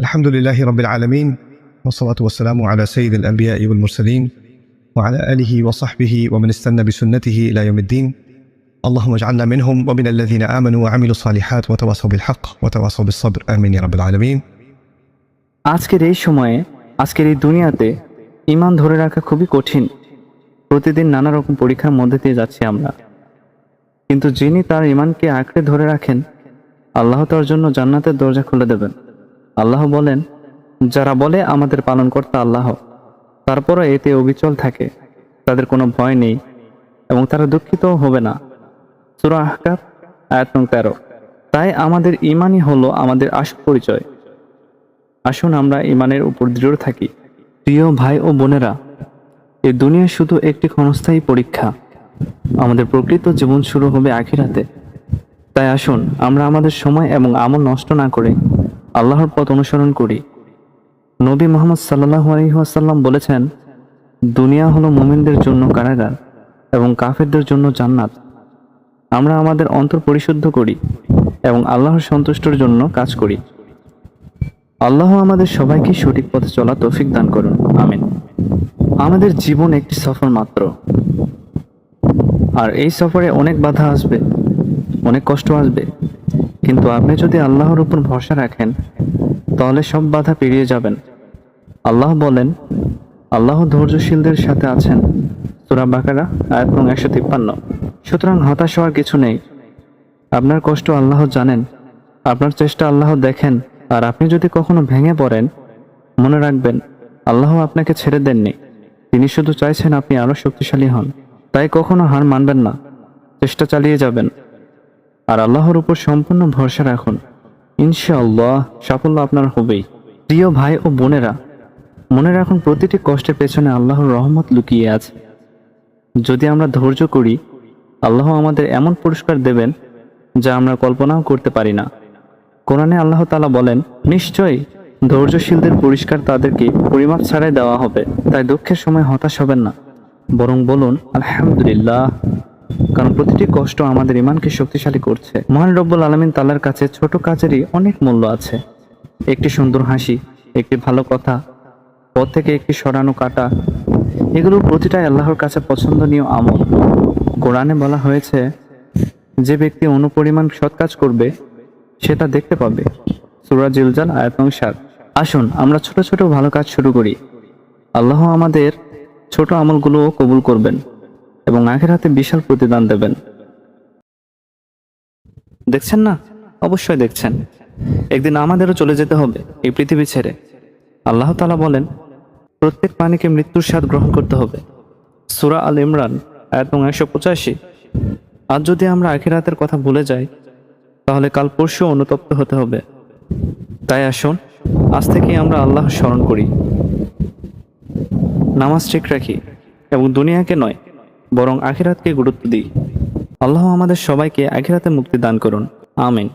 الحمد لله رب العالمين والصلاة والسلام على سيد الأنبياء والمرسلين وعلى آله وصحبه ومن استنى بسنته إلى يوم الدين اللهم اجعلنا منهم ومن الذين آمنوا وعملوا الصالحات وتواصوا بالحق وتواصوا بالصبر آمين يا رب العالمين আজকের এই সময়ে আজকের এই দুনিয়াতে ইমান ধরে রাখা খুবই কঠিন প্রতিদিন নানা রকম পরীক্ষার মধ্যে দিয়ে যাচ্ছি আমরা কিন্তু যিনি তার ইমানকে আঁকড়ে ধরে রাখেন আল্লাহ তার জন্য জান্নাতের দরজা খুলে দেবেন আল্লাহ বলেন, যারা বলে আমাদের পালনকর্তা আল্লাহ, তারপরও এতে অবিচল থাকে, তাদের কোনো ভয় নেই এবং তারা দুঃখিত হবে না। সুরা আহকাব আয়াত নং তেরো। তাই আমাদের ইমানই হলো আমাদের আসল পরিচয়। আসুন আমরা ইমানের উপর দৃঢ় থাকি। প্রিয় ভাই ও বোনেরা, এ দুনিয়া শুধু একটি ক্ষণস্থায়ী পরীক্ষা। আমাদের প্রকৃত জীবন শুরু হবে আখিরাতে। তাই আসুন আমরা আমাদের সময় এবং আমল নষ্ট না করে আল্লাহর পথ অনুসরণ করি। নবী মোহাম্মদ সাল্লাহ আলহিহাসাল্লাম বলেছেন, দুনিয়া হলো মোমিনদের জন্য কারাগার এবং কাফেরদের জন্য জান্নাত। আমরা আমাদের অন্তর পরিশুদ্ধ করি এবং আল্লাহর সন্তুষ্টর জন্য কাজ করি। আল্লাহ আমাদের সবাইকে সঠিক পথে চলা তৌফিক দান করুন। আমিন। আমাদের জীবন একটি সফর মাত্র। আর এই সফরে অনেক বাধা আসবে, অনেক কষ্ট আসবে। কিন্তু আপনি যদি আল্লাহর উপর ভরসা রাখেন, তাহলে সব বাধা পেরিয়ে যাবেন। আল্লাহ বলেন, আল্লাহ ধৈর্যশীলদের সাথে আছেন। সুরা বাকারা নং একশো তিপ্পান্ন। সুতরাং হতাশ হওয়ার কিছু নেই। আপনার কষ্ট আল্লাহ জানেন, আপনার চেষ্টা আল্লাহ দেখেন, আর আপনি যদি কখনো ভেঙে পড়েন, মনে রাখবেন, আল্লাহ আপনাকে ছেড়ে দেননি। তিনি শুধু চাইছেন আপনি আরও শক্তিশালী হন। তাই কখনো হার মানবেন না। চেষ্টা চালিয়ে যাবেন। আর আল্লাহর উপর সম্পূর্ণ ভরসা রাখুন। ইনশাআল্লাহ সাফল্য আপনার হবেই। প্রিয় ভাই ও বোনেরা, মনে রাখুন প্রতিটি কষ্টের পেছনে আল্লাহর রহমত লুকিয়ে আছে। যদি আমরা ধৈর্য করি, আল্লাহ আমাদের এমন পুরস্কার দেবেন যা আমরা কল্পনাও করতে পারি না। কোরআনে আল্লাহ তালা বলেন, নিশ্চয়ই ধৈর্যশীলদের পুরস্কার তাদেরকে পরিমাপ ছাড়াই দেওয়া হবে, তাই দুঃখের সময় হতাশ হবেন না। বরং বলুন, আলহামদুলিল্লাহ। কারণ প্রতিটি কষ্ট আমাদের ইমানকে শক্তিশালী করছে। মহান রব্বুল আলমিন তালার কাছে ছোট কাজেরই অনেক মূল্য আছে। একটি সুন্দর হাসি, একটি ভালো কথা পথ থেকে একটি সরানো কাটা, এগুলো প্রতিটাই আল্লাহর কাছে পছন্দনীয় আমল। কোরআনে বলা হয়েছে, যে ব্যক্তি অনুপরিমাণ সৎ কাজ করবে সেটা দেখতে পাবে। সুরা জিলজাল আয়াতং সাত। আসুন, আমরা ছোট ছোট ভালো কাজ শুরু করি। আল্লাহ আমাদের ছোট আমলগুলোও কবুল করবেন। এবং আখের হাতে বিশাল প্রতিদান দেবেন। দেখছেন না? অবশ্যই দেখছেন। একদিন আমাদেরও চলে যেতে হবে এই পৃথিবী ছেড়ে। আল্লাহ তালা বলেন, প্রত্যেক প্রাণীকে মৃত্যুর স্বাদ গ্রহণ করতে হবে। সুরা আল ইমরান এবং একশো পঁচাশি। আজ যদি আমরা আখিরাতের কথা ভুলে যাই, তাহলে কাল পরশু অনুতপ্ত হতে হবে। তাই আসুন, আজ থেকে আমরা আল্লাহ স্মরণ করি। নামাজ ঠিক রাখি এবং দুনিয়াকে নয় বরং আখিরাতকে গুরুত্ব দিই। আল্লাহ আমাদের সবাইকে আখিরাতে মুক্তি দান করুন। আমিন।